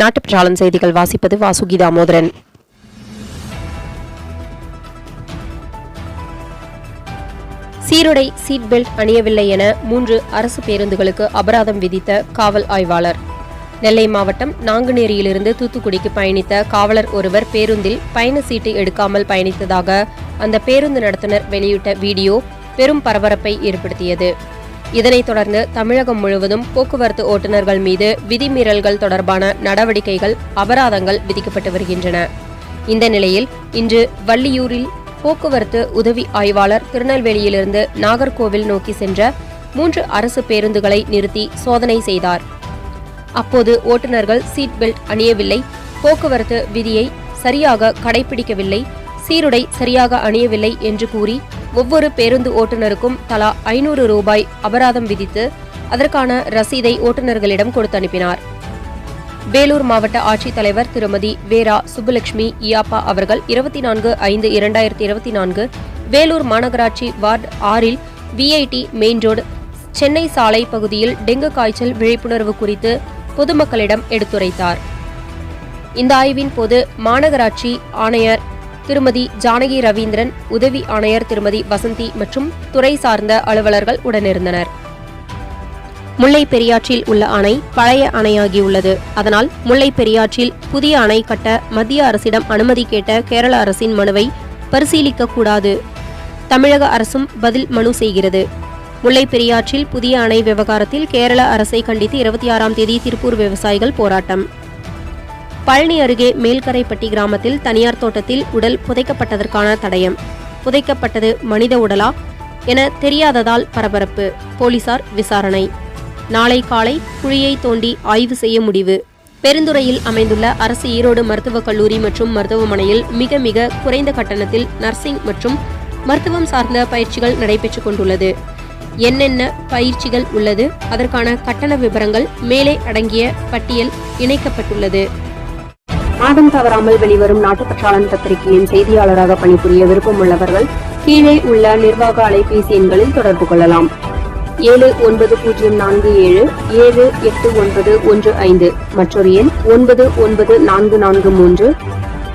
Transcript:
நாட்டுப்பற்றாளன் செய்திகள் வாசிப்பது வாசுகி தாமோதரன் சீருடை சீட் பெல்ட் அணியவில்லை என மூன்று அரசு பேருந்துகளுக்கு அபராதம் விதித்த காவல் ஆய்வாளர். நெல்லை மாவட்டம் நாங்குநேரியிலிருந்து தூத்துக்குடிக்கு பயணித்த காவலர் ஒருவர் பேருந்தில் பயண சீட்டு எடுக்காமல் பயணித்ததாக அந்த பேருந்து நடத்துனர் வெளியிட்ட வீடியோ பெரும் பரபரப்பை ஏற்படுத்தியது. இதனைத் தொடர்ந்து தமிழகம் முழுவதும் போக்குவரத்து ஓட்டுநர்கள் மீது விதிமீறல்கள் தொடர்பான நடவடிக்கைகள் அபராதங்கள் விதிக்கப்பட்டு வருகின்றன. இந்த நிலையில் இன்று வள்ளியூரில் போக்குவரத்து உதவி ஆய்வாளர் திருநெல்வேலியிலிருந்து நாகர்கோவில் நோக்கி சென்ற மூன்று அரசு பேருந்துகளை நிறுத்தி சோதனை செய்தார். அப்போது ஓட்டுநர்கள் சீட் பெல்ட் அணியவில்லை. போக்குவரத்து விதியை சரியாக கடைபிடிக்கவில்லை. சீருடை சரியாக அணியவில்லை என்று கூறி ஒவ்வொரு பேருந்து ஓட்டுநருக்கும் தலா ஐநூறு ரூபாய் அபராதம் விதித்து அதற்கான ரசீதை ஓட்டுநர்களிடம் கொடுத்து அனுப்பினார். வேலூர் மாவட்ட ஆட்சித்தலைவர் திருமதி வேரா சுப்புலட்சுமி இயாப்பா அவர்கள் இருபத்தி நான்கு ஐந்து இரண்டாயிரத்தி இருபத்தி நான்கு வேலூர் மாநகராட்சி வார்டு ஆறில் விஐடி மெயின் ரோடு சென்னை சாலை பகுதியில் டெங்கு காய்ச்சல் விழிப்புணர்வு குறித்து பொதுமக்களிடம் எடுத்துரைத்தார். இந்த ஆய்வின் போது மாநகராட்சி ஆணையர் திருமதி ஜானகி ரவீந்திரன் உதவி ஆணையர் திருமதி வசந்தி மற்றும் துறை சார்ந்த அலுவலர்கள் உடனிருந்தனர். முல்லை பெரியாற்றில் உள்ள அணை பழைய அணையாகியுள்ளது அதனால் முல்லை பெரியாற்றில் புதிய அணை கட்ட மத்திய அரசிடம் அனுமதி கேட்ட கேரள அரசின் மனுவை பரிசீலிக்க கூடாது. தமிழக அரசும் பதில் மனு செய்கிறது. முல்லை பெரியாற்றில் புதிய அணை விவகாரத்தில் கேரள அரசை கண்டித்து இருபத்தி ஆறாம் தேதி திருப்பூர் விவசாயிகள் போராட்டம். பழனி அருகே மேல்கரைப்பட்டி கிராமத்தில் தனியார் தோட்டத்தில் உடல் புதைக்கப்பட்டதற்கான தடயம். புதைக்கப்பட்டது மனித உடலா என தெரியாததால் பரபரப்பு போலீசார் விசாரணை. நாளை காலை குழியை தோண்டி ஆய்வு செய்ய முடிவு. பெருந்துறையில் அமைந்துள்ள அரசு ஈரோடு மருத்துவக் கல்லூரி மற்றும் மருத்துவமனையில் மிக மிக குறைந்த கட்டணத்தில் நர்சிங் மற்றும் மருத்துவம் சார்ந்த பயிற்சிகள் நடைபெற்றுக் கொண்டுள்ளது. என்னென்ன பயிற்சிகள் உள்ளது? அதற்கான கட்டண விவரங்கள் மேலே அடங்கிய பட்டியல் இணைக்கப்பட்டுள்ளது. மாதம் தவறாமல் வெளிவரும் நாட்டுப்பற்றாளன் பத்திரிகையின் செய்தியாளராக பணிபுரிய விருப்பம் உள்ளவர்கள் கீழே உள்ள நிர்வாக அலைபேசி எண்களில் தொடர்பு கொள்ளலாம். ஏழு ஒன்பது பூஜ்ஜியம் நான்கு ஏழு ஏழு எட்டு ஒன்பது ஒன்று ஐந்து மற்றொரு எண் ஒன்பது ஒன்பது நான்கு நான்கு மூன்று